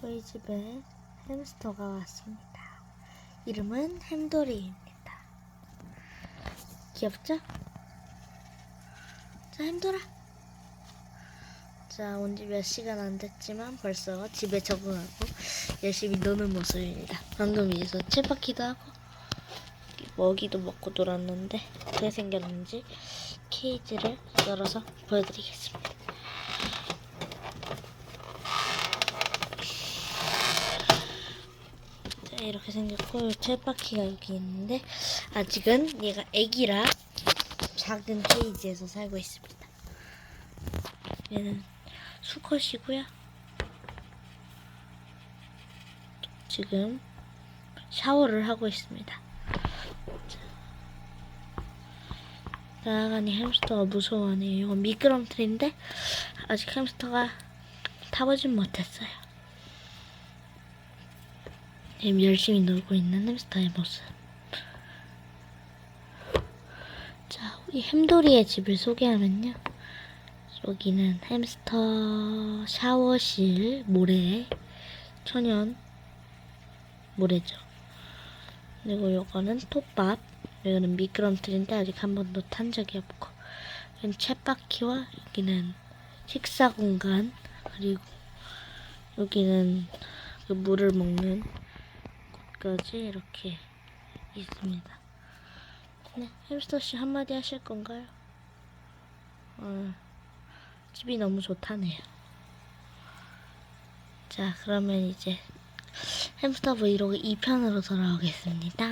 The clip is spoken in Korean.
저희 집에 햄스터가 왔습니다. 이름은 햄돌이입니다. 귀엽죠? 자, 햄돌아. 자, 온 지 몇 시간 안 됐지만 벌써 집에 적응하고 열심히 노는 모습입니다. 방금 위에서 쳇바퀴도 하고 먹이도 먹고 놀았는데 어떻게 생겼는지 케이지를 열어서 보여드리겠습니다. 이렇게 생겼고 쳇바퀴가 여기 있는데 아직은 얘가 애기라 작은 케이지에서 살고 있습니다. 얘는 수컷이고요. 지금 샤워를 하고 있습니다. 나아가니 햄스터가 무서워하네요. 이건 미끄럼틀인데 아직 햄스터가 타보진 못했어요. 지금 열심히 놀고 있는 햄스터의 모습. 자, 이 햄돌이의 집을 소개하면요. 여기는 햄스터 샤워실 모래 천연 모래죠. 그리고 요거는 톱밥. 여기는 미끄럼틀인데 아직 한 번도 탄 적이 없고 여기는 쳇바퀴와 여기는 식사 공간 그리고 여기는 그 물을 먹는 곳까지 이렇게 있습니다. 네, 햄스터 씨 한마디 하실 건가요? 어, 집이 너무 좋다네요. 자, 그러면 이제 햄스터 브이로그 2편으로 돌아오겠습니다.